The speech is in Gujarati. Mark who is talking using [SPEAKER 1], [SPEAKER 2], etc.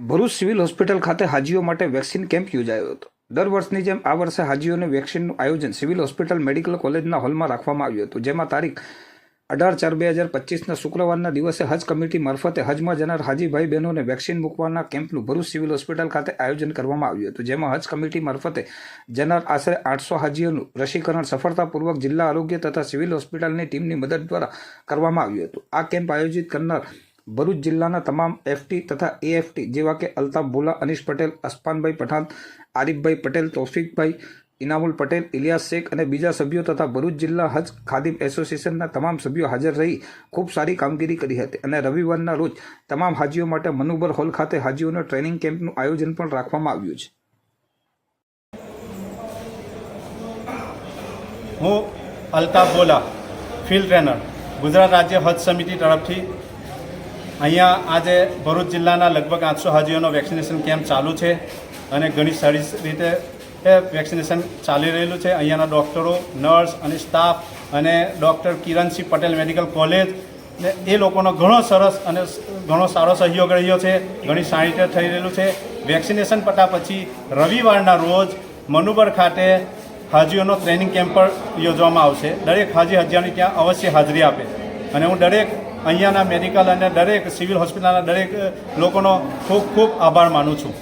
[SPEAKER 1] ભરૂચ સિવિલ હોસ્પિટલ ખાતે હાજીઓ માટે વેક્સિન કેમ્પ યોજાયો હતો. દર વર્ષની જેમ આ વર્ષે હાજીઓને વેક્સિનનું આયોજન સિવિલ હોસ્પિટલ મેડિકલ કોલેજના હોલમાં રાખવામાં આવ્યું હતું, જેમાં તારીખ અઢાર ચાર બે હજાર પચીસના શુક્રવારના દિવસે હજ કમિટી મારફતે હજમાં જનાર હાજીભાઈ બહેનોને વેક્સિન મૂકવાના કેમ્પનું ભરૂચ સિવિલ હોસ્પિટલ ખાતે આયોજન કરવામાં આવ્યું હતું, જેમાં હજ કમિટી મારફતે જનાર આશરે આઠસો હાજીઓનું રસીકરણ સફળતાપૂર્વક જિલ્લા આરોગ્ય તથા સિવિલ હોસ્પિટલની ટીમની મદદ દ્વારા કરવામાં આવ્યું હતું. આ કેમ્પ આયોજિત કરનાર ભરૂચ જિલ્લાના તમામ એફટી તથા એએફટી જેવા કે અલ્તાફ ભોલા, અનીશ પટેલ, અસ્પાનભાઈ પઠાણ, આરિફભાઈ પટેલ, તોફિકભાઈ, ઇનામુલ પટેલ, ઇલિયાસ શેખ અને બીજા સભ્યો તથા ભરૂચ જિલ્લા હજ ખાદિમ એસોસિએશનના તમામ સભ્યો હાજર રહી ખૂબ સારી કામગીરી કરી હતી અને રવિવારના રોજ તમામ હાજીઓ માટે મનુબર હોલ ખાતે હાજીઓના ટ્રેનિંગ કેમ્પનું આયોજન પણ રાખવામાં આવ્યું છે.
[SPEAKER 2] હું અલ્તાફ બોલા ફિલ્ડ ટ્રેનર, ગુજરાત રાજ્ય હજ સમિતિ તરફથી અહીંયા આજે ભરૂચ જિલ્લાના લગભગ આઠસો હાજીઓનો વેક્સિનેશન કેમ્પ ચાલુ છે અને ઘણી સારી રીતે વેક્સિનેશન ચાલી રહેલું છે. અહીંયાના ડૉક્ટરો, નર્સ અને સ્ટાફ અને doctor Kiransinh Patel medical college ને એ લોકોનો ઘણો સરસ અને ઘણો સારો સહયોગ રહ્યો છે. ઘણી સારી થઈ રહેલું છે. વેક્સિનેશન પટા પછી રવિવારના રોજ મનુબર ખાતે હાજીઓનો ટ્રેનિંગ કેમ્પ પણ યોજવામાં આવશે. દરેક હાજી હજીયાની ત્યાં અવશ્ય હાજરી આપે. અને હું દરેક અહીંયાના મેડિકલ અને દરેક સિવિલ હોસ્પિટલના દરેક લોકોનો ખૂબ ખૂબ આભાર માનું છું.